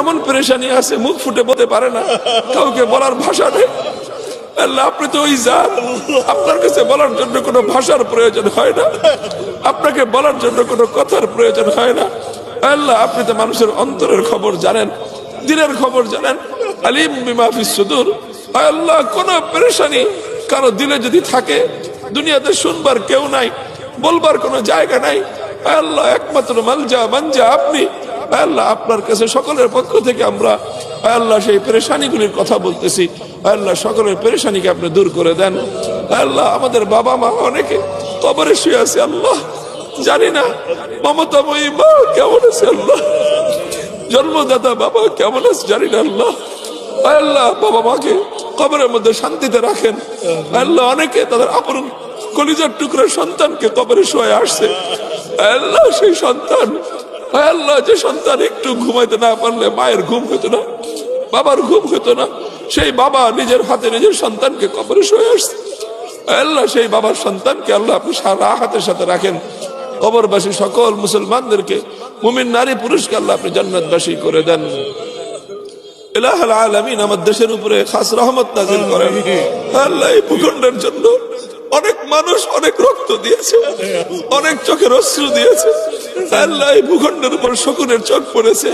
এমন পরেশানি আছে, মুখ ফুটে বলতে পারে না, কাউকে বলার ভাষা নেই। আল্লাহ, আপনি তো ওই জাত আপনার কাছে বলার জন্য কোনো ভাষার প্রয়োজন হয় না, আপনাকে বলার জন্য কোনো কথার প্রয়োজন হয় না। আল্লাহ, আপনি তো মানুষের অন্তরের খবর জানেন দিনের খবর জানেন, আলিম বিমাফি সুদূর। আল্লাহ, কোন পেরেশানি কারও দিলে যদি থাকে, দুনিয়াতে শুনবার কেউ নাই, বলবার কোনো জায়গা নাই। আল্লাহ, একমাত্র মালজা মানজা আপনি আল্লাহ, আপনার কাছে সকলের পক্ষ থেকে আমরা আল্লাহ, সেই পেরেশানিগুলির কথা বলতেছি। আল্লাহ, সকলের পেরেশানিকে আপনি দূর করে দেন। আল্লাহ, আমাদের বাবা মা অনেকে কবরে শুয়ে আছে, আল্লাহ, জানি না মমতাময়ী মা কেমন আছে, আল্লাহ, জন্মদাতা বাবা কেমন আছে, জানি না, আল্লাহ। আল্লাহ, বাবা মাকে কবরের মধ্যে শান্তিতে রাখেন। আল্লাহ, অনেকে তাদের আপন কলিজার টুকরো সন্তানকে কবরে শোয়ে আসছে। আল্লাহ, সেই সন্তান আল্লাহ যে সন্তান একটু ঘুমাইতে না পারলে মায়ের ঘুম হতো না, বাবার ঘুম হতো না, সেই বাবা নিজের হাতে নিজের সন্তানকে কবরে শোয়ে আসছে। আল্লাহ সেই বাবার সন্তানকে আল্লাহ আপনি সারা হাতের সাথে রাখেন। কবরবাসী সকল মুসলমানদেরকে, মুমিন নারী পুরুষকে আল্লাহ আপনি জান্নাতবাসী করে দেন। ইলাহাল আলামিন আমার দেশের উপরে খাস রহমত নাজিল করেন। আল্লাহ এই ভূখণ্ডের জন্য অনেক মানুষ অনেক রক্ত দিয়েছে, অনেক চোখের অশ্রু দিয়েছে। আল্লাহ ভূখণ্ডের উপর শকুনের চোখ পড়েছে।